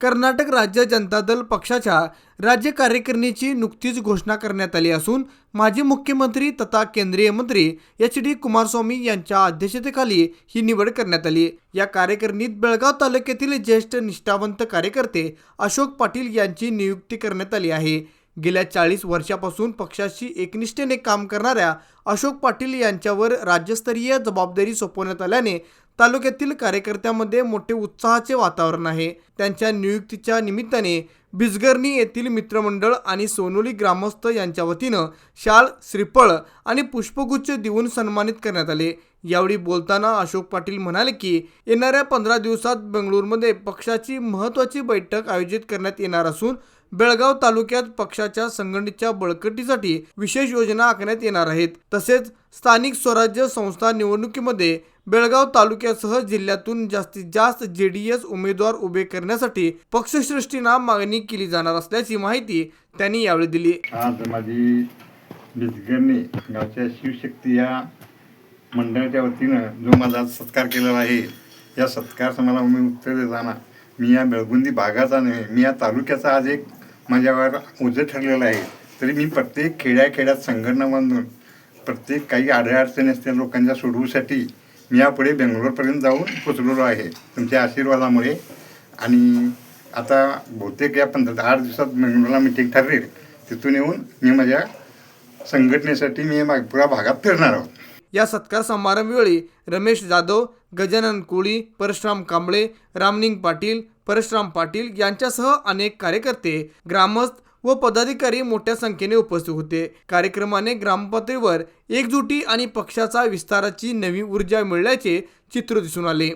कर्नाटक राज्य जनता दल पक्षाच्या राज्य कार्यकारिणीची नुकतीच घोषणा करण्यात आली असून माजी मुख्यमंत्री तथा केंद्रीय मंत्री एच डी कुमारस्वामी यांच्या अध्यक्षतेखाली ही निवड करण्यात आली. या कार्यकारिणीत बेळगाव तालुक्यातील ज्येष्ठ निष्ठावंत कार्यकर्ते अशोक पाटील यांची नियुक्ती करण्यात आली आहे. गेल्या चाळीस वर्षापासून पक्षाशी एकनिष्ठेने काम करणाऱ्या अशोक पाटील यांच्यावर राज्यस्तरीय जबाबदारी सोपवण्यात आल्याने तालुक्यातील कार्यकर्त्यांमध्ये मोठे उत्साहाचे वातावरण आहे. त्यांच्या नियुक्तीच्या निमित्ताने बिजगर्णी येथील मित्रमंडळ आणि सोनोली ग्रामस्थ यांच्या वतीनं शाल श्रीफळ आणि पुष्पगुच्छ देऊन सन्मानित करण्यात आले. यावेळी बोलताना अशोक पाटील म्हणाले की येणाऱ्या पंधरा दिवसात बेंगळूरमध्ये पक्षाची महत्त्वाची बैठक आयोजित करण्यात येणार असून बेळगाव तालुक्यात पक्षाच्या संघटनेच्या बळकटीसाठी विशेष योजना आखण्यात येणार आहेत. तसेच स्थानिक स्वराज्य संस्था निवडणुकीमध्ये बेळगाव तालुक्यासह जिल्ह्यातून जास्तीत जास्त जे डी एस उमेदवार उभे करण्यासाठी पक्षश्रेष्ठींना मागणी केली जाणार असल्याची माहिती त्यांनी यावेळी दिली. आज माझी बिजगरणी गावच्या शिवशक्ती या मंडळाच्या वतीनं जो माझा सत्कार केलेला आहे या सत्कार मला मी उत्तर देताना मी या बेळगुंदी भागाचा नाही मी या तालुक्याचा आज एक माझ्यावर ओझं ठरलेलं आहे. तरी मी प्रत्येक खेड्याखेड्यात संघटना बांधून प्रत्येक काही अडचणी असतील लोकांच्या सोडवूसाठी मी यापुढे बेंगलोरपर्यंत जाऊन पोचलेलो आहे. तुमच्या आशीर्वादामुळे. आणि आता बहुतेक या पंधरा आठ दिवसात बेंगलोरला मिटिंग ठरेल तिथून येऊन मी माझ्या संघटनेसाठी मी मा- भागात फिरणार आहोत. या सत्कार समारंभवेळी रमेश जाधव गजानन कोळी परशुराम कांबळे रामनिंग पाटील परशुराम पाटील यांच्यासह अनेक कार्यकर्ते ग्रामस्थ व पदाधिकारी मोठ्या संख्येने उपस्थित होते. कार्यक्रमाने ग्रामपातळीवर एकजुटी आणि पक्षाचा विस्ताराची नवी ऊर्जा मिळाल्याचे चित्र दिसून आले.